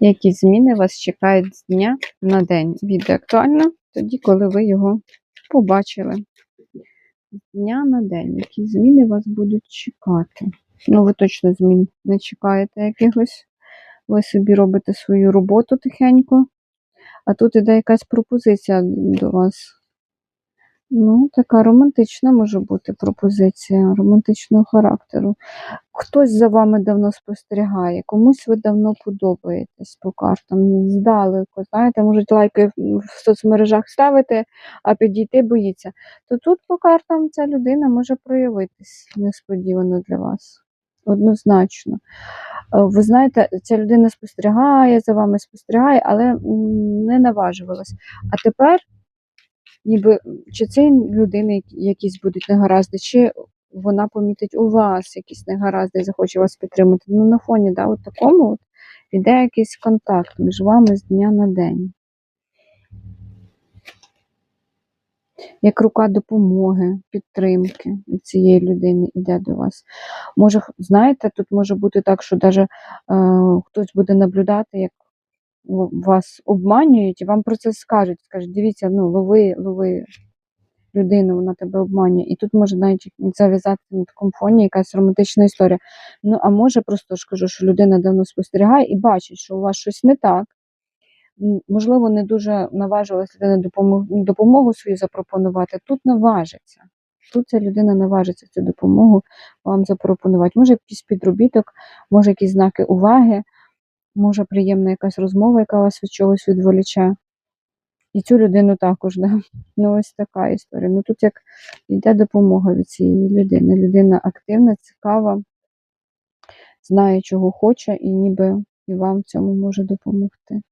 Які зміни вас чекають з дня на день? Відео актуально тоді, коли ви його побачили. З дня на день. Які зміни вас будуть чекати? Ну, ви точно змін не чекаєте якихось. Ви собі робите свою роботу тихенько. А тут іде якась пропозиція до вас. Ну, така романтична може бути пропозиція романтичного характеру. Хтось за вами давно спостерігає, комусь ви давно подобаєтесь по картам. Здалеку, знаєте, можуть лайки в соцмережах ставити, а підійти боїться. То тут по картам ця людина може проявитись несподівано для вас. Однозначно. Е, Ви знаєте, ця людина спостерігає за вами, спостерігає, але не наважувалась. А тепер, ніби чи це людини якісь будуть негаразди, чи вона помітить у вас якісь негаразди і захоче вас підтримати. Ну, на фоні, да, от такому от іде якийсь контакт між вами з дня на день. Як рука допомоги, підтримки від цієї людини йде до вас. Може, знаєте, тут може бути так, що даже, е, хтось буде наблюдати, як вас обманюють, і вам про це скажуть. Скажуть, дивіться, ну, лови, лови людину, вона тебе обманює. І тут може навіть зав'язати на такому фоні якась романтична історія. Ну, а може, просто ж кажу, що людина давно спостерігає і бачить, що у вас щось не так. Можливо, не дуже наважилась людина допомогу, допомогу свою запропонувати. Тут наважиться. Тут ця людина наважиться цю допомогу вам запропонувати. Може, якийсь підробіток, може, якісь знаки уваги, може, приємна якась розмова, яка вас від чогось відволіче. І цю людину також, да. Ну, ось така історія. Ну тут як йде допомога від цієї людини. Людина активна, цікава, знає, чого хоче, і ніби і вам в цьому може допомогти.